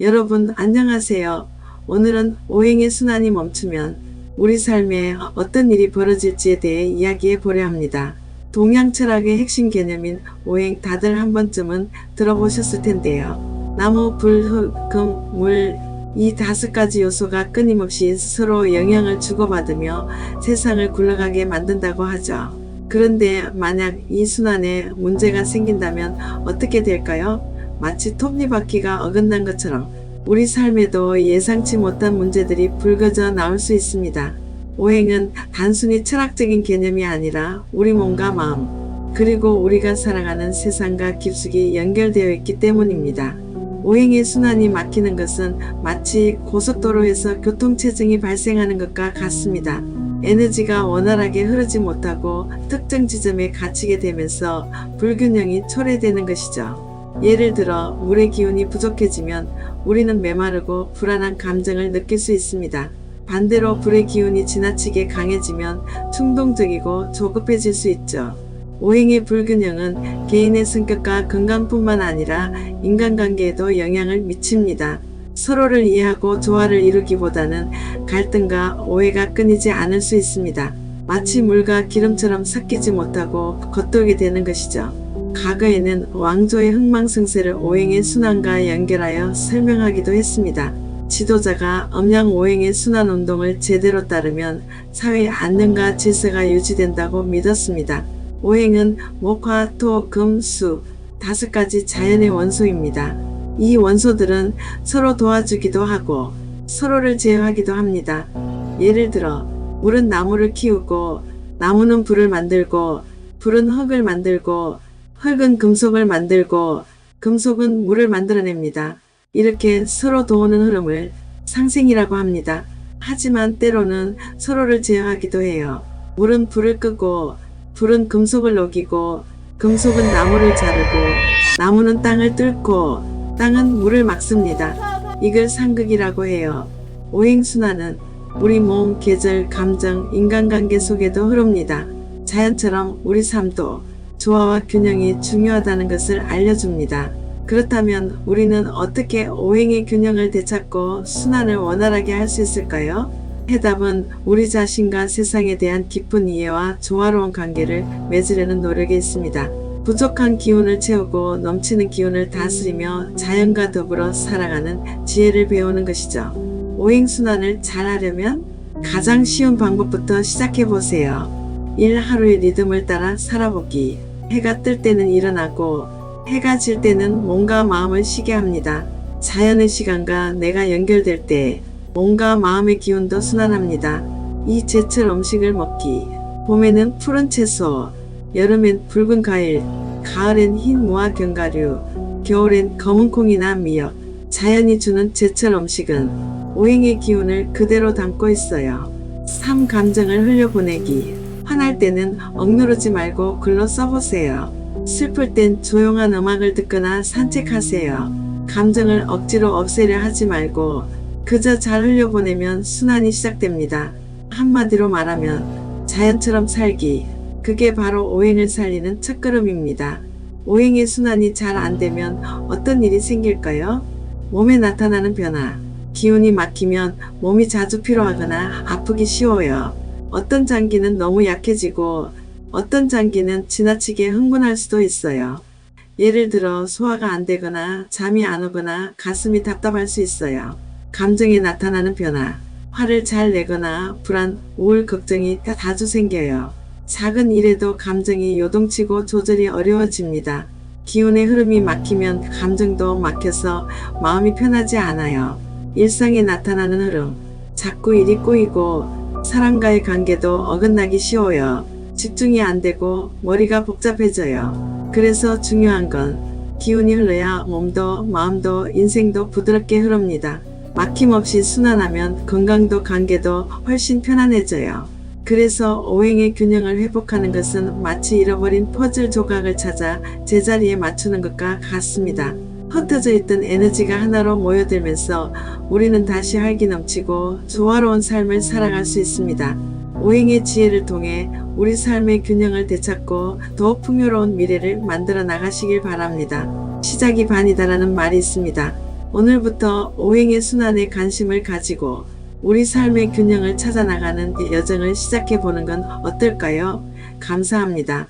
여러분 안녕하세요. 오늘은 오행의 순환이 멈추면 우리 삶에 어떤 일이 벌어질지에 대해 이야기해 보려 합니다. 동양 철학의 핵심 개념인 오행 다들 한 번쯤은 들어보셨을 텐데요. 나무, 불, 흙, 금, 물, 이 다섯 가지 요소가 끊임없이 서로 영향을 주고받으며 세상을 굴러가게 만든다고 하죠. 그런데 만약 이 순환에 문제가 생긴다면 어떻게 될까요? 마치 톱니바퀴가 어긋난 것처럼 우리 삶에도 예상치 못한 문제들이 불거져 나올 수 있습니다. 오행은 단순히 철학적인 개념이 아니라 우리 몸과 마음, 그리고 우리가 살아가는 세상과 깊숙이 연결되어 있기 때문입니다. 오행의 순환이 막히는 것은 마치 고속도로에서 교통체증이 발생하는 것과 같습니다. 에너지가 원활하게 흐르지 못하고 특정 지점에 갇히게 되면서 불균형이 초래되는 것이죠. 예를 들어 물의 기운이 부족해지면 우리는 메마르고 불안한 감정을 느낄 수 있습니다. 반대로 불의 기운이 지나치게 강해지면 충동적이고 조급해질 수 있죠. 오행의 불균형은 개인의 성격과 건강뿐만 아니라 인간관계에도 영향을 미칩니다. 서로를 이해하고 조화를 이루기보다는 갈등과 오해가 끊이지 않을 수 있습니다. 마치 물과 기름처럼 섞이지 못하고 겉돌게 되는 것이죠. 과거에는 왕조의 흥망성쇠를 오행의 순환과 연결하여 설명하기도 했습니다. 지도자가 음양 오행의 순환 운동을 제대로 따르면 사회의 안녕과 질서가 유지된다고 믿었습니다. 오행은 목화, 토, 금, 수 다섯 가지 자연의 원소입니다. 이 원소들은 서로 도와주기도 하고 서로를 제어하기도 합니다. 예를 들어 물은 나무를 키우고 나무는 불을 만들고 불은 흙을 만들고 흙은 금속을 만들고 금속은 물을 만들어냅니다. 이렇게 서로 도우는 흐름을 상생이라고 합니다. 하지만 때로는 서로를 제어하기도 해요. 물은 불을 끄고 불은 금속을 녹이고 금속은 나무를 자르고 나무는 땅을 뚫고 땅은 물을 막습니다. 이걸 상극이라고 해요. 오행순환은 우리 몸, 계절, 감정, 인간관계 속에도 흐릅니다. 자연처럼 우리 삶도 조화와 균형이 중요하다는 것을 알려줍니다. 그렇다면 우리는 어떻게 오행의 균형을 되찾고 순환을 원활하게 할 수 있을까요? 해답은 우리 자신과 세상에 대한 깊은 이해와 조화로운 관계를 맺으려는 노력에 있습니다. 부족한 기운을 채우고 넘치는 기운을 다스리며 자연과 더불어 살아가는 지혜를 배우는 것이죠. 오행순환을 잘 하려면 가장 쉬운 방법부터 시작해 보세요. 일 하루의 리듬을 따라 살아보기. 해가 뜰 때는 일어나고 해가 질 때는 몸과 마음을 쉬게 합니다. 자연의 시간과 내가 연결될 때 몸과 마음의 기운도 순환합니다. 이 제철 음식을 먹기. 봄에는 푸른 채소, 여름엔 붉은 과일, 가을엔 흰 무와 견과류, 겨울엔 검은 콩이나 미역. 자연이 주는 제철 음식은 오행의 기운을 그대로 담고 있어요. 삶 감정을 흘려보내기. 화날 때는 억누르지 말고 글로 써보세요. 슬플 땐 조용한 음악을 듣거나 산책하세요. 감정을 억지로 없애려 하지 말고 그저 잘 흘려보내면 순환이 시작됩니다. 한마디로 말하면 자연처럼 살기. 그게 바로 오행을 살리는 첫걸음입니다. 오행의 순환이 잘 안 되면 어떤 일이 생길까요? 몸에 나타나는 변화. 기운이 막히면 몸이 자주 피로하거나 아프기 쉬워요. 어떤 장기는 너무 약해지고 어떤 장기는 지나치게 흥분할 수도 있어요. 예를 들어 소화가 안 되거나 잠이 안 오거나 가슴이 답답할 수 있어요. 감정에 나타나는 변화. 화를 잘 내거나 불안, 우울, 걱정이 자주 생겨요. 작은 일에도 감정이 요동치고 조절이 어려워집니다. 기운의 흐름이 막히면 감정도 막혀서 마음이 편하지 않아요. 일상에 나타나는 흐름. 자꾸 일이 꼬이고 사람과의 관계도 어긋나기 쉬워요. 집중이 안 되고 머리가 복잡해져요. 그래서 중요한 건 기운이 흘러야 몸도 마음도 인생도 부드럽게 흐릅니다. 막힘없이 순환하면 건강도 관계도 훨씬 편안해져요. 그래서 오행의 균형을 회복하는 것은 마치 잃어버린 퍼즐 조각을 찾아 제자리에 맞추는 것과 같습니다. 흩어져 있던 에너지가 하나로 모여들면서 우리는 다시 활기 넘치고 조화로운 삶을 살아갈 수 있습니다. 오행의 지혜를 통해 우리 삶의 균형을 되찾고 더욱 풍요로운 미래를 만들어 나가시길 바랍니다. 시작이 반이다라는 말이 있습니다. 오늘부터 오행의 순환에 관심을 가지고 우리 삶의 균형을 찾아 나가는 여정을 시작해 보는 건 어떨까요? 감사합니다.